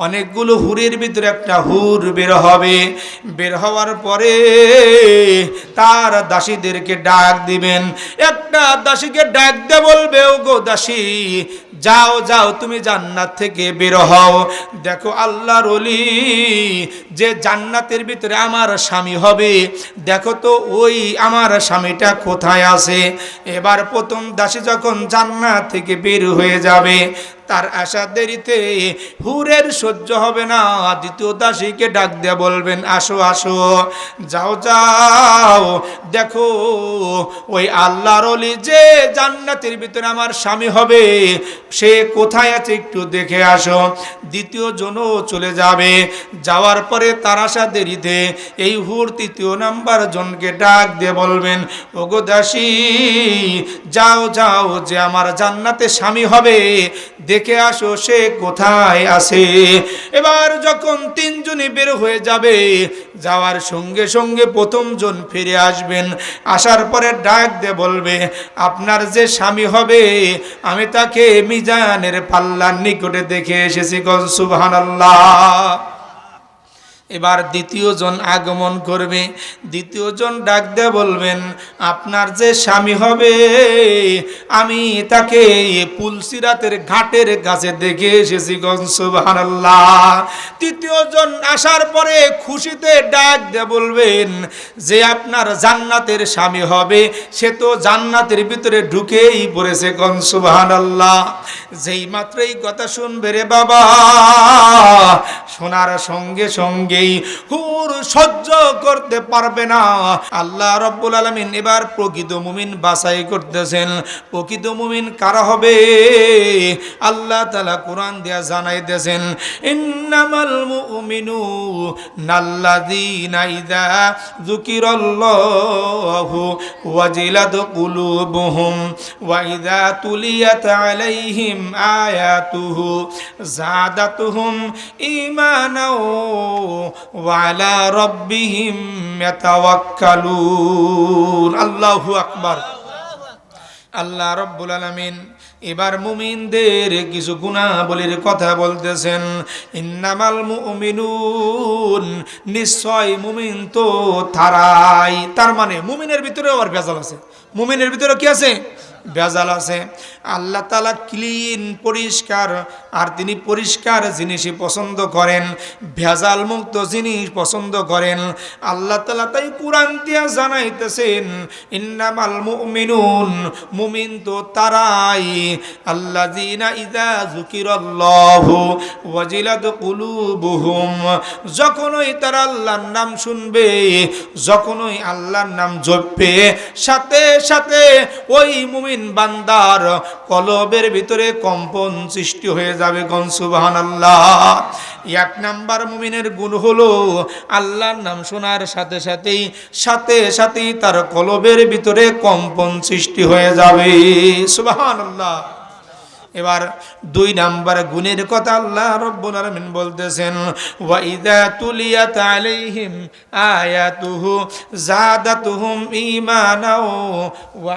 অনেকগুলো হুরের ভিতরে একটা হুর বের হবে। বের হওয়ার পরে তার দাসীদেরকে ডাক দিবেন একটা দাসীকে ডাক দে বলবে ও গো দাসী, যাও যাও, তুমি জান্নাত থেকে বের হও। দেখো আল্লাহর অলি যে জান্নাতের ভিতরে আমার স্বামী হবে। দেখো তো ওই আমার স্বামীটা কোথায় আছে? এবার প্রথম দাসী যখন জান্নাত থেকে বের হয়ে যাবে, তার আশা দেরিতে হুরের সহ্য হবে না। দ্বিতীয় দাসীকে ডাক দিয়ে বলবেন, আসো আসো, যাও যাও, দেখো ওই আল্লাহর অলি যে জান্নাতের ভিতরে আমার স্বামী হবে, সে কোথায় আছে একটু দেখে আসো। দ্বিতীয় জনও চলে যাবে। যাওয়ার পরে তার আশা দেরিতে এই হুর তৃতীয় নাম্বার জনকে ডাক দিয়ে বলবেন, ওগো দাসী, যাও যাও, যে আমার জান্নাতে স্বামী হবে, দেখে আসো সে কোথায় আছে। এবার যখন তিনজনই বের হয়ে যাবে, যাওয়ার সঙ্গে সঙ্গে প্রথম জন ফিরে আসবেন। আসার পরে ডাক দিয়ে বলবে আপনার যে স্বামী হবে আমি তাকে মিজানের পাল্লার নিকটে দেখে এসেছি গন সুবহানাল্লাহ। এবার দ্বিতীয় জন আগমন করবে। দ্বিতীয় জন ডাক দিয়ে বলবেন, আপনার যে স্বামী হবে, আমি তাকে পুলসিরাতের ঘাটের কাছে দেখে এসেছি গনসুবাহান্লাহ তৃতীয় জন আসার পরে খুশিতে ডাক দিয়ে বলবেন, যে আপনার জান্নাতের স্বামী হবে, সে তো জান্নাতের ভিতরে ঢুকেই পড়েছে গনসুবাহান্লাহ যেই মাত্র এই কথা শুনবে রে বাবা শোনার সঙ্গে সঙ্গেই হুর সহ্য করতে পারবে না। আল্লাহ রব্বুল আলমিন এবার প্রকৃত মুমিন বাছাই করতেছেন। প্রকৃত মুমিন কারা হবে? আল্লাহ তালা কোরআন দিয়া জানাইতেছেন, ইন্নামাল মুমিনু নাল্লাযীনা ইযা যুকিরাল্লাহু ওয়াজিলাত কুলুবুহুম ওয়া ইযা তুলিয়াত আলাইহিম আয়াতুহু জাদাতুহুম ঈমানাও ওয়া আলা রাব্বিহিম ইয়াতাওয়াক্কালুন। আল্লাহু আকবার। আল্লাহ রব্বুল আলমিন এবার মুমিনদের কিছু গুণাবলীর কথা বলতেছেন। ইন্নামাল মুমিনুন, নিশ্চয় মুমিন তো তারাই। তার মানে মুমিনের ভিতরেও আর ভেজাল আছে। মুমিনের ভিতরে কি আছে? ভেজাল আছে। আল্লাহ তালা ক্লিন পরিষ্কার, আর তিনি পরিষ্কার জিনিসই পছন্দ করেন। ভেজাল মুক্ত জিনিস পছন্দ করেন। আল্লাহ তালা তাই কোরআন দিয়া জানাইতেছেন, ইন্নামাল মুমিনুন, মুমিন তো তারাই। আল্লাহ জিনা ইদা ওয়াজিলাত কুলুবুহুম। যখনই তারা আল্লাহর নাম শুনবে, যখনই আল্লাহর নাম জপবে, সাথে সাথে ওই মুমিন বান্দার কলবের ভিতরে কম্পন সৃষ্টি হয়ে যাবে গনসুবাহান আল্লাহ এক নাম্বার মুমিনের গুণ হলো আল্লাহর নাম শোনার সাথে সাথেই সাথে সাথেই তার কলবের ভিতরে কম্পন সৃষ্টি হয়ে যাবে। সুবাহান আল্লাহ এবার দুই নাম্বার গুণের কথা আল্লাহ রব্বুল আলামিন বলতেছেন, ওয়া ইযা তুলিয়াত আলাইহিম আয়াতুহু জাদাতুহুম ঈমানাও ওয়া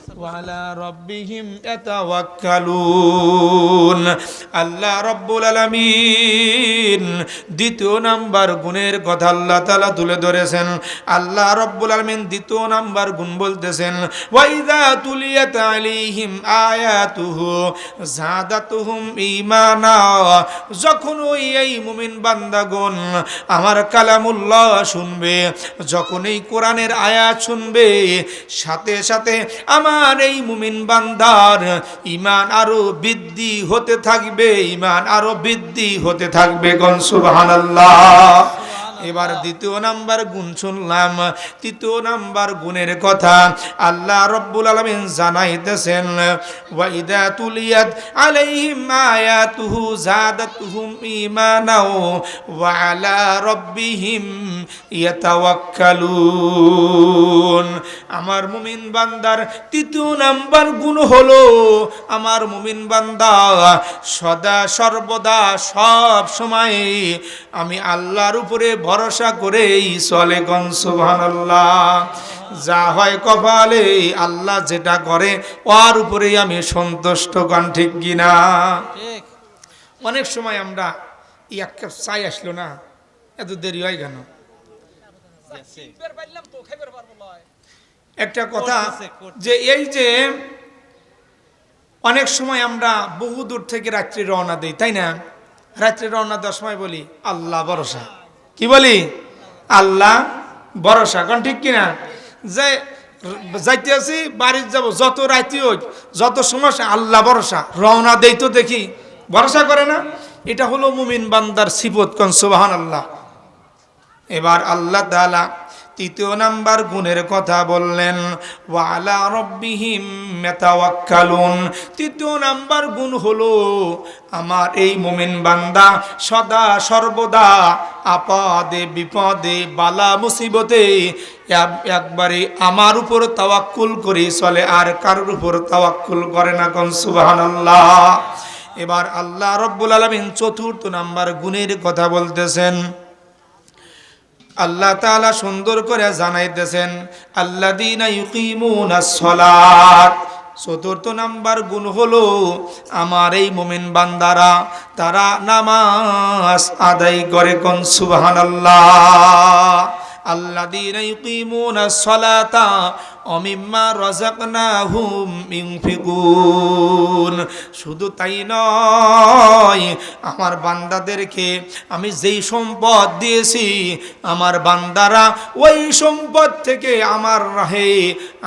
ওয়ালা রব্বিহিম আল্লাহ রব্বুল আলামিন দ্বিতীয় নাম্বার গুণের কথা আল্লাহ তাআলা তুলে ধরেছেন। আল্লাহ রব্বুল আলামিন দ্বিতীয় নাম্বার গুণ বলতেছেন ওয়াইদা তুলিয়াত আলাইহিম আয়াতুহু জাদাতুহুম ঈমানা। যখন ওই, এই মুমিন বান্দাগণ আমার কালামুল্লাহ শুনবে, যখন এই কোরআনের আয়াত শুনবে, সাথে সাথে আমার এই মুমিন বান্দার ইমান আরও বৃদ্ধি হতে থাকবে ইমান আরও বৃদ্ধি হতে থাকবে গনসুবাহ এবার দ্বিতীয় নাম্বার গুণ শুনলাম। তৃতীয় নাম্বার গুণের কথা আল্লাহ রব্বুল আলামিন জানাইতেছেন ওয়াইদা তুলিয়াত আলাইহিম আয়াতুহু জাদাতুহুম ঈমানাও ওয়া আলা রাব্বিহিম ইয়াতাওয়াক্কালুন। আমার মুমিন বান্দার তৃতীয় নাম্বার গুণ হলো, আমার মুমিন বান্দা সদা সর্বদা সব সময় আমি আল্লাহর উপরে ভরসা করেই চলে গন সুবহানাল্লাহ। যা হয় কপালে আল্লাহ যেটা করে ওর উপরেই আমি সন্তুষ্ট গান ঠিক কিনা? অনেক সময় আমরা এই এক কাপ চাই আসলো না এত দেরি হয় কেন? একটা কথা। যে এই যে অনেক সময় আমরা বহু দূর থেকে রাত্রি রওনা দিই তাই না? রাত্রি রওনা দেওয়ার সময় বলি আল্লাহ ভরসা। কি বলি? আল্লাহ ভরসা। কারণ ঠিক কিনা? যে যাইতে আছি বাড়ির যাব, যত রাইতে হোক যত সমস্যা আল্লাহ ভরসা। রওনা দেই তো দেখি। ভরসা করে না? এটা হলো মুমিন বান্দার সিবত কন সুবাহান আল্লাহ এবার আল্লাহ তাআলা তৃতীয় নাম্বার গুণের কথা বললেন ওয়ালা রব্বিহিম মেতাওয়াক্কালুন তৃতীয় নাম্বার গুণ হলো, আমার এই মোমেন বান্দা সদা সর্বদা আপদে, বিপদে, বালা, মুসিবতে এক- একবারে আমার উপর তাওয়াক্কুল করে চলে, আর কারোর উপর তাওয়াক্কুল করে না কোন? সুবহানাল্লাহ। এবার আল্লাহ রব্বুল আলামিন চতুর্থ নাম্বার গুণের কথা বলতেছেন আল্লাহ তাআলা সুন্দর করে জানাইতেছেন আল্লা দিন চতুর্থ নাম্বার গুণ হলো, আমার এই মোমেন বান্দারা, তারা নামাজ আদায় করে কোন সুবহানাল্লাহ? আল্লাহ আল্লা সালাতা ওয়া মিম্মা রাযাকনাহুম ইউনফিকুন শুধু তাই নয়, আমার বান্দাদেরকে আমি যেই সম্পদ দিয়েছি, আমার বান্দারা ওই সম্পদ থেকে আমার রাহে,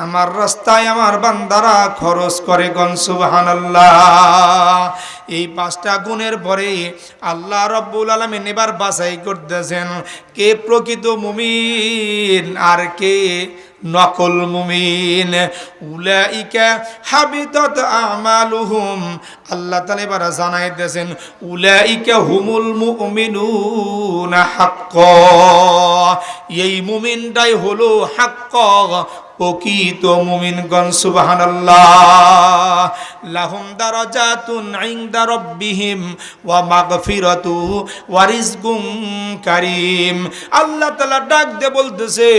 আমার রাস্তায় আমার বান্দারা খরচ করে গন, সুবহানাল্লাহ। এই পাঁচটা গুণের পরে আল্লাহ রব্বুল আলমিন এবার বাছাই করতেছেন, কে প্রকৃত মুমিন আর কে নকল মুমিন, উলাইকা হাবিতাত আমালুহুম। আল্লাহ তাআলা এবার জানাইতেছেন উলাইকা হুমুল মুমিনুনা হাক্ক। এই মুমিনটাই হলো হাক্ক, প্রকৃত মুমিনগণ, সুবহানাল্লাহ। লাহুম দারাজাতুন ইনদা রাব্বিহিম ওয়া মাগফিরাতু ওয়া রিজকুম কারীম। আল্লাহ তাআলা ডাক দে বলতেছে,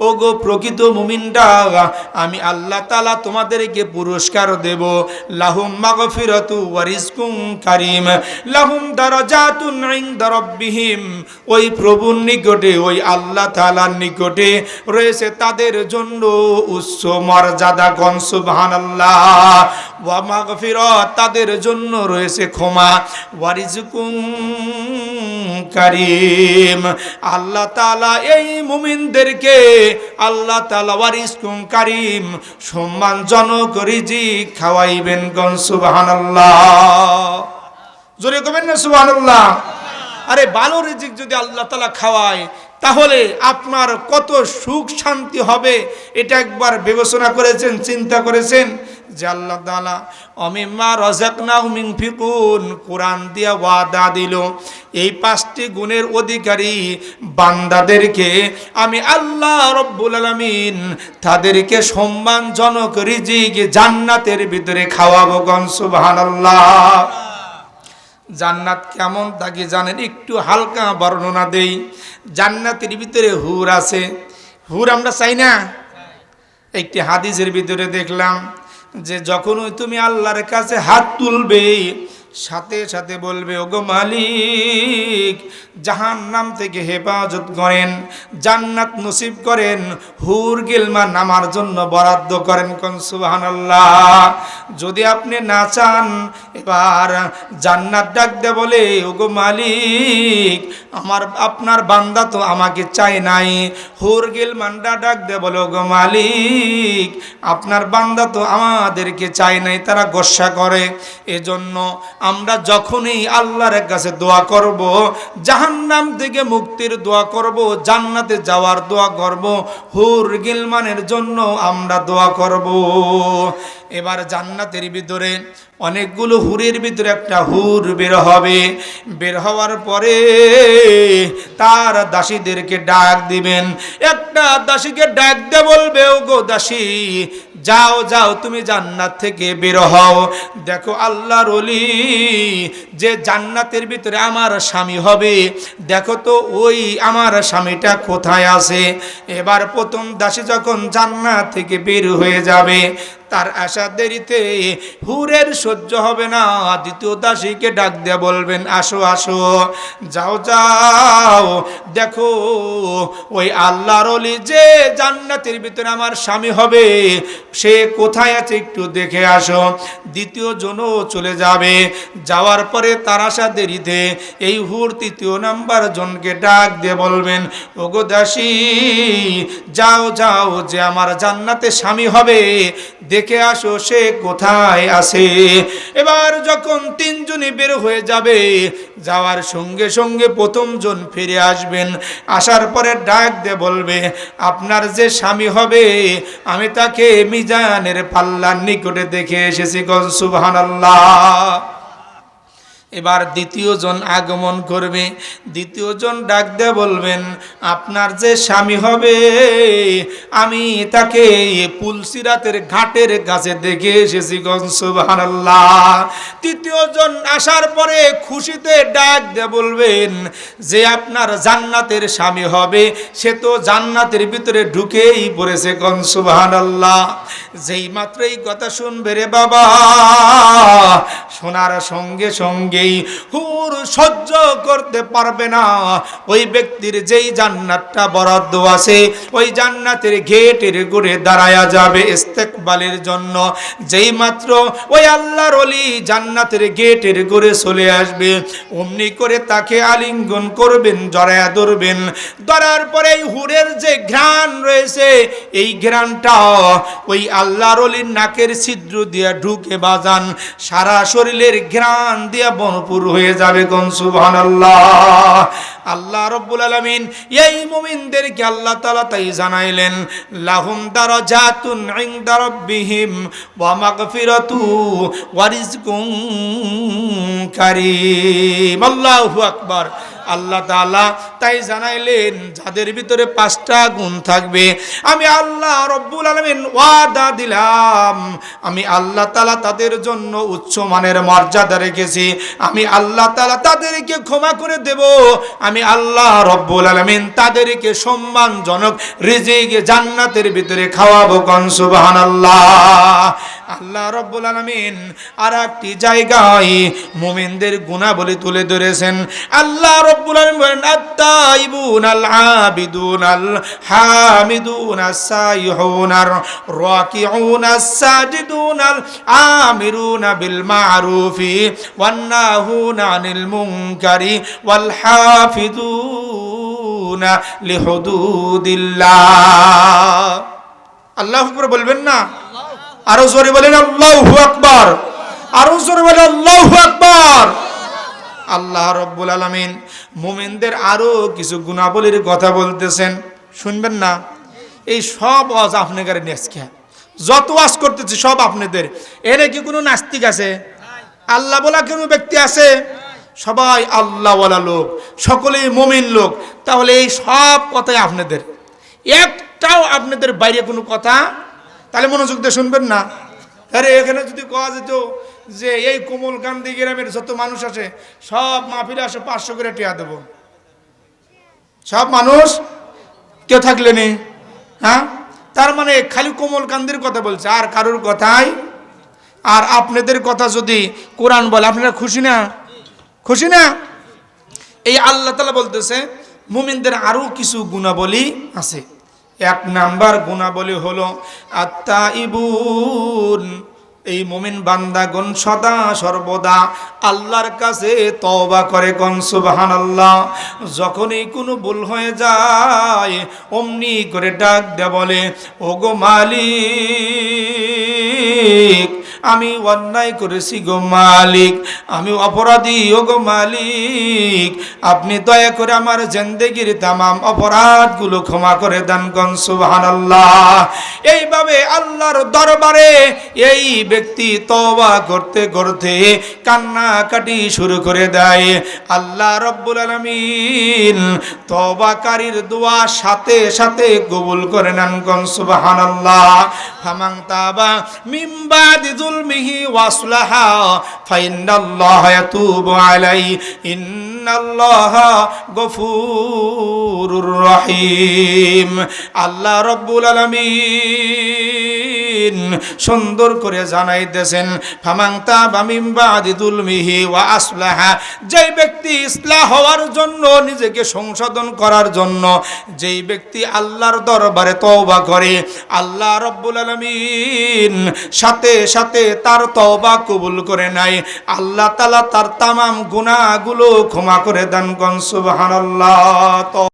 ওগো প্রকৃত মুমিনটা আমি আল্লাহ তাআলা তোমাদেরকে পুরস্কার দেব। লাহুম মাগফিরাতু ওয়া রিজকুম কারীম। লাহুম দারাজাতুন ইনদা রাব্বিহিম। ওই প্রভুর নিকটে, ওই আল্লাহ তাআলার নিকটে রয়েছে তাদের জন্য উচ্চ মর্যাদা গণ সুবহানাল্লাহ। ওয়া মাগফিরাত, তাদের জন্য রয়েছে ক্ষমা। ওয়ারিজকুম কারীম। আল্লাহ তাআলা এই মুমিনদেরকে, আল্লাহ তাআলা ওয়ারিজকুম কারীম, সম্মানজনক রিজিক খাওয়াইবেন গণ, সুবহানাল্লাহ। জোরে কবেন না, সুবহানাল্লাহ। আরে ভালো রিজিক যদি আল্লাহ তাআলা খাওয়ায়, তাহলে আপনার কত সুখ শান্তি হবে, এটা একবার বিবেচনা করেছেন, চিন্তা করেছেন? যে আল্লাহ তাআলা, অমিম্মা মিন ফিকুন, কোরআন দিয়া ওয়াদা দিল। এই পাঁচটি গুণের অধিকারী বান্দাদেরকে আমি আল্লাহ রব্বুল আলামিন তাদেরকে সম্মানজনক রিজিক জান্নাতের ভিতরে খাওয়াবো গন সুবহানাল্লাহ। জান্নাত কেমন তাকে জানেন? একটু হালকা বর্ণনা দেই। জান্নাতের ভিতরে হুর আছে। হুর আমরা চাই না? একটি হাদিসের ভিতরে দেখলাম যে যখনই তুমি আল্লাহর কাছে হাত তুলবে সাথে সাথে বলবে, ওগো মালিক জাহান নাম থেকে হেফাজত করেন, জান্নাত নসিব করেন, হুর গিলমা নামার জন্য বরাদ্দ করেন কোন সুবহানাল্লাহ। যদি আপনি না চান, এবার জান্নাত ডাক দে বলে, ওগো মালিক, আমার, আপনার বান্দা তো আমাকে চাই নাই। হুর গিল মান্ডা ডাক দে বলে, ওগো মালিক, আপনার বান্দা তো আমাদেরকে চাই নাই, তারা গোসা করে। এজন্য আমরা যখনই আল্লাহর কাছে দোয়া করব, জাহান্নাম থেকে মুক্তির দোয়া করব, জান্নাতে যাওয়ার দোয়া করব, হুর গিলমানের জন্য আমরা দোয়া করব। এবার জান্নাতের ভিতরে অনেকগুলো হুরের ভিতরে একটা হুর বের হবে। বের হওয়ার পরে তার দাসীদেরকে ডাক দিবেন। একটা দাসীকে ডাক দে বলবে ও গো দাসী যাও যাও, তুমি জান্নাত থেকে বের হও। দেখো, আল্লাহর অলি যে জান্নাতের ভিতরে আমার স্বামী হবে, দেখো তো ওই আমার স্বামীটা কোথায় আছে? এবার প্রথম দাসী যখন জান্নাত থেকে বের হয়ে যাবে তার আশা দেরিতে হুরের সহ্য হবে না। দ্বিতীয় দাসীকে ডাক দিয়ে বলবেন, আসো আসো, যাও যাও, দেখো, ওই আল্লাহর অলি যে জান্নাতের ভিতরে আমার স্বামী হবে, সে কোথায় আছে একটু দেখে আসো। দ্বিতীয় জনও চলে যাবে। যাওয়ার পরে তার আশা দেরিতে এই হুর তৃতীয় নাম্বার জনকে ডাক দিয়ে বলবেন, ওগো দাসী, যাও যাও, যে আমার জান্নাতে স্বামী হবে দেখে আসো, সে কোথায় আছে? এবার যখন তিনজনই বের হয়ে যাবে, যাওয়ার সঙ্গে সঙ্গে প্রথম জন ফিরে আসবেন। আসার পরে ডাক দে বলবে, আপনার যে স্বামী হবে, আমি তাকে মিজানের পাল্লার নিকটে দেখে এসেছি গন সুবহানাল্লাহ। এবার দ্বিতীয় জন আগমন করবে। দ্বিতীয় জন ডাক দিয়ে বলবেন, আপনার যে স্বামী হবে, আমি তাকে পুলসিরাতের ঘাটের কাছে দেখে এসেছি গনসুবহানাল্লাহ তৃতীয় জন আসার পরে খুশিতে ডাক দিয়ে বলবেন, যে আপনার জান্নাতের স্বামী হবে, সে তো জান্নাতের ভিতরে ঢুকেই পড়েছে গনসুবহানাল্লাহ যেই মাত্র এই কথা শুনবে রে বাবা, শোনার সঙ্গে সঙ্গেই হুর সহ্য করতে পারবে না। ওই ব্যক্তির যেই জান্নাতটা বরাদ্দ আছে, ওই জান্নাতের গেটের ঘুরে দাঁড়ায়া যাবে ইস্তেকবালের জন্য। যেই মাত্র ওই আল্লাহর অলি জান্নাতের গেটের ঘুরে চলে আসবে, অমনি করে তাকে আলিঙ্গন করবেন, জড়ায়া ধরবেন। ধরার পরে হুরের যে ঘ্রাণ রয়েছে, এই ঘ্রাণটা ওই আল্লাহর অলির নাকের ছিদ্র দিয়ে ঢুকে বাজান। সারা শরীরের ঘ্রাণ দিয়ে বনপুর হয়ে যাবে কোন সুবহান আল্লাহ আল্লাহ রব্বুল আলমিন এই মুমিনদেরকে আল্লাহ তালা তাই জানাইলেন, লাহুম দারাজাতুন ইনদা রাব্বিহিম ওয়া মাগফিরাতু ওয়া রিজকুন কারিম। আল্লাহু আকবার। আল্লাহ তাআলা তাই জানাইলেন, যাদের ভিতরে পাঁচটা গুণ থাকবে, আমি আল্লাহ রব্বুল আলামিন ওয়াদা দিলাম। আমি আল্লাহ তাআলা তাদের জন্য উচ্চ মানের মর্যাদা রেখেছি। আমি আল্লাহ তালা তাদেরকে ক্ষমা করে দেব। আমি আল্লাহ রব্বুল আলামিন তাদেরকে সম্মানজনক রিজিক জান্নাতের ভিতরে খাওয়াবো কন, সুবহানাল্লাহ। আল্লাহ রব্বুল আলামিন আর একটি জায়গায় মুমিনদের গুণাবলী তুলে ধরেছেন। আল্লাহ রব্বুল আলামিন বলেন আত্তাইবুন আল আবিদুন আল হামিদুন আস-সাইহুন আর রাকিউন আস-সাজিদুন আল আমিরুন বিল মারুফি ওয়ান নাহুন আনিল মুনকারি ওয়াল হাফিদুন লিহুদুদিল্লাহ। আল্লাহ বলবেন না? আরও জোরে বলেন, আল্লাহু আকবার। আরও জোরে বলেন, আল্লাহু আকবার। আল্লাহ রব্বুল আলামিন মুমিনদের আরও কিছু গুণাবলীর কথা বলতেছেন। শুনবেন না, এই সব ওয়াজ আপনাদের নেসকে যত ওয়াজ করতেছি সব আপনাদের। এর কি কোনো নাস্তিক আছে? আল্লাহ বলা কোনো ব্যক্তি আছে? সবাই আল্লাহওয়ালা লোক, সকলেই মমিন লোক। তাহলে এই সব কথাই আপনাদের। একটাও আপনাদের বাইরে কোনো কথা তাহলে মনোযোগ দিয়ে শুনবেন না। আরে, এখানে যদি কোয়া যেত যে এই কোমল কান্দি গ্রামের যত মানুষ আছে, সব মাহফিলে আসে পাঁচশো করে টিয়া দেবো। সব মানুষ? কেউ থাকলে হ্যাঁ? তার মানে খালি কোমল কান্দির কথা বলছে। আর কারোর কথাই? আর আপনাদের কথা যদি কোরআন বলে, আপনারা খুশি না? খুশি না? এই আল্লাহ তালা বলতেছে, মুমিনদের আরও কিছু গুণাবলী আছে। এক নাম্বার গুণাবলী হল আত্মা ইবুন এই মুমিন বান্দাগণ সদা সর্বদা আল্লাহর কাছে তওবা করে কোন সুবহান আল্লাহ যখনই কোনো ভুল হয়ে যায়, অমনি করে ডাক দে বলে, ওগো মালিক আমি অন্যায় করেছি গো মালিক, আমি অপরাধী ও গো মালিক। আপনি দয়া করে আমার জেন্দেগির তামাম অপরাধগুলো ক্ষমা করে দেন গন, সুবহানাল্লাহ। এইভাবে আল্লাহর দরবারে এই ব্যক্তি তওবা করতে করতে কান্নাকাটি শুরু করে দেয়। আল্লাহ রব্বুল আলামিন তওবাকারীর দোয়া সাথে সাথে কবুল করে নেন গন, সুবহানাল্লাহ। ফামান তাবা মিন বাদি যুলমিহি ওয়াসলাহা ফাইন্নাল্লাহা ইয়াতুবু আলাইহি ইন্নাল্লাহা গফুরুর রহিম। আল্লাহ রব্বুল আলামিন। আলামিন সুন্দর করে জানাইতেছেন ফামাং তাবা মিন বাদি ওয়া আসলাহা যেই ব্যক্তি ইসলাহ হওয়ার জন্য, নিজেকে সংশোধন করার জন্য, যেই ব্যক্তি আল্লাহর দরবারে তওবা করে, আল্লাহ রব্বুল আলামিন সাথে সাথে তার তওবা কবুল করে নাই আল্লাহ তাআলা তার তামাম গুনাহগুলো ক্ষমা করে দান কন, সুবহানাল্লাহ